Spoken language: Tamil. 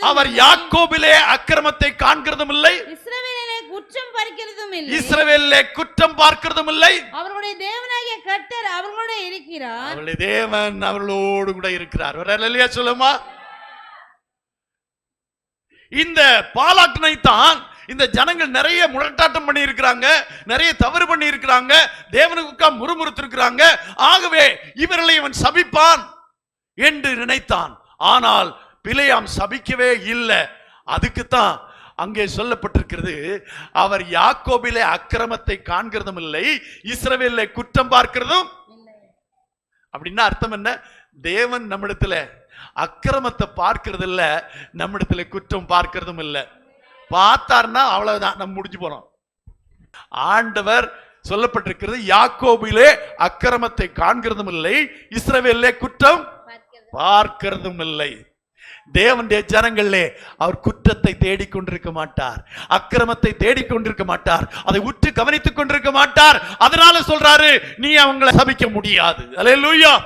அவர் யாக்கோபிலே அக்கிரமத்தை காண்கிறதும் இல்லை இஸ்ரவேலிலே குற்றம் பறிக்கிறதும் இல்லை இஸ்ரவேலிலே குற்றம் பார்க்கிறதும் இல்லை அவர்களுடைய தேவனாகிய கர்த்தர் அவர்களோட இருக்கிறார். அவருடைய தேவன் அவர்களோடு கூட இருக்கிறார். அல்லேலூயா சொல்லுமா? இந்த பாலாட்டனை தான் இந்த ஜனங்கள் நிறைய முரட்டாட்டம் பண்ணி இருக்கிறாங்க நிறைய தவறு பண்ணி இருக்கிறாங்க தேவனுக்கு முறுமுறுத்து இருக்கிறாங்க ஆகவே இவர்களை இவன் சபிப்பான் என்று நினைத்தான். ஆனால் பிழையாம் சபிக்கவே இல்லை. அதுக்குத்தான் அங்கே சொல்லப்பட்டிருக்கிறது அவர் யாக்கோபிலே அக்கிரமத்தை காண்கிறதும் இல்லை இஸ்ரவேலிலே குற்றம் பார்க்கிறதும் அப்படின்னா அர்த்தம் என்ன? தேவன் நம்மிடத்துல அக்கிரமத்தை பார்க்கிறது இல்ல நம்மிடத்துல குற்றம் பார்க்கிறதும் இல்ல. பார்த்தார்னா அவ்வளவுதான் நம்ம முடிஞ்சு போறோம். ஆண்டவர் சொல்லப்பட்டிருக்கிறது யாக்கோபிலே அக்கிரமத்தை காண்கிறதும் இல்லை இஸ்ரவேலிலே குற்றம் பார்க்கிறதும் இல்லை. தேவனுடைய ஜனங்களே அவர் குற்றத்தை தேடிக்கொண்டிருக்க மாட்டார். அக்கிரமத்தை தேடிக்கொண்டிருக்க மாட்டார். அதை உற்று கவனித்துக் கொண்டிருக்க மாட்டார். அதனால சொல்றாரு நீ அவங்களை சபிக்க முடியாது. அல்லேலூயா